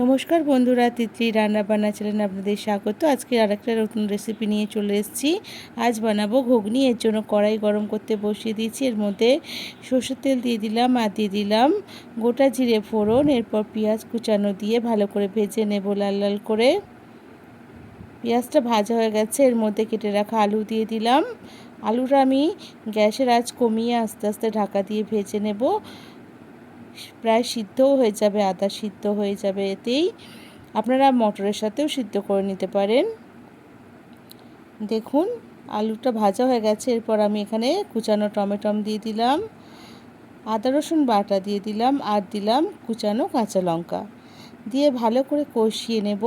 নমস্কার বন্ধুরা তিতলি রান্না বান্না চ্যানেলে আপনাদের স্বাগত। আজকে আরেকটা নতুন রেসিপি নিয়ে চলে এসেছি। আজ বানাবো ঘুগনি, এর জন্য কড়াই গরম করতে বসিয়ে দিয়েছি। এর মধ্যে সর্ষের তেল দিয়ে দিলাম, আর দিয়ে দিলাম গোটা জিরে ফোড়ন, এরপর পেঁয়াজ কুচানো দিয়ে ভালো করে ভেজে নেব লাল লাল করে। পেঁয়াজটা ভাজা হয়ে গেছে, এর মধ্যে কেটে রাখা আলু দিয়ে দিলাম। আলুটা আমি গ্যাসের আজ কমিয়ে আস্তে আস্তে ঢাকা দিয়ে ভেজে নেব। প্রায় সিদ্ধও হয়ে যাবে, আদা সিদ্ধ হয়ে যাবে এতেই। আপনারা মটরের সাথেও সিদ্ধ করে নিতে পারেন। দেখুন, আলুটা ভাজা হয়ে গেছে, এরপর আমি এখানে কুচানো টমেটম দিয়ে দিলাম, আদা রসুন বাটা দিয়ে দিলাম, আর দিলাম কুচানো কাঁচা লঙ্কা। দিয়ে ভালো করে কষিয়ে নেব।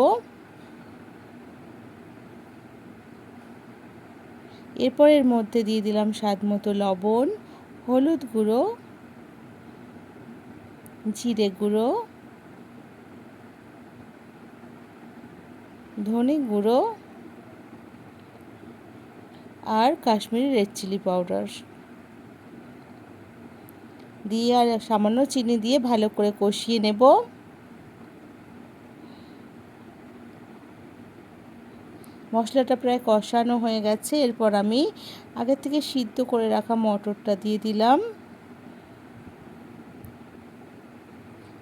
এরপর এর মধ্যে দিয়ে দিলাম স্বাদ মতো লবণ, হলুদ গুঁড়ো জিরে গুঁড়ো, ধনে গুঁড়ো আর কাশ্মীরি রেড চিলি পাউডার। দিয়ে আর সামান্য চিনি দিয়ে ভালো করে কষিয়ে নেব। মশলাটা প্রায় কষানো হয়ে গেছে। এরপর আমি আগে থেকে সিদ্ধ করে রাখা মটরটা দিয়ে দিলাম।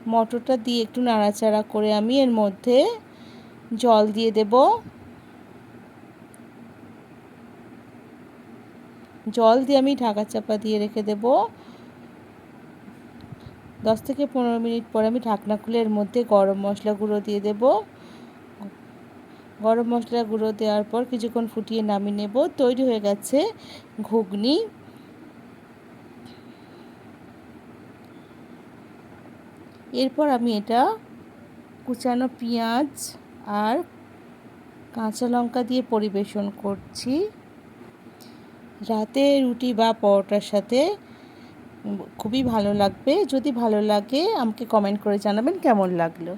মটরটা দিয়ে একটু নাড়াচাড়া করে আমি এর মধ্যে জল দিয়ে দেব। জল দিয়ে আমি ঢাকা চাপা দিয়ে রেখে দেব। দশ থেকে পনেরো মিনিট পরে আমি ঢাকনা খুলে এর মধ্যে গরম মশলা গুঁড়ো দিয়ে দেব। গরম মশলা গুঁড়ো দেওয়ার পর কিছুক্ষণ ফুটিয়ে নামিয়ে নেব। তৈরি হয়ে গেছে ঘুগনি। এরপর আমি এটা কুচানো পেঁয়াজ আর কাঁচা লঙ্কা দিয়ে পরিবেশন করছি। রাতে রুটি বা পরোটার সাথে খুবই ভালো লাগবে। যদি ভালো লাগে আমাকে কমেন্ট করে জানাবেন কেমন লাগল।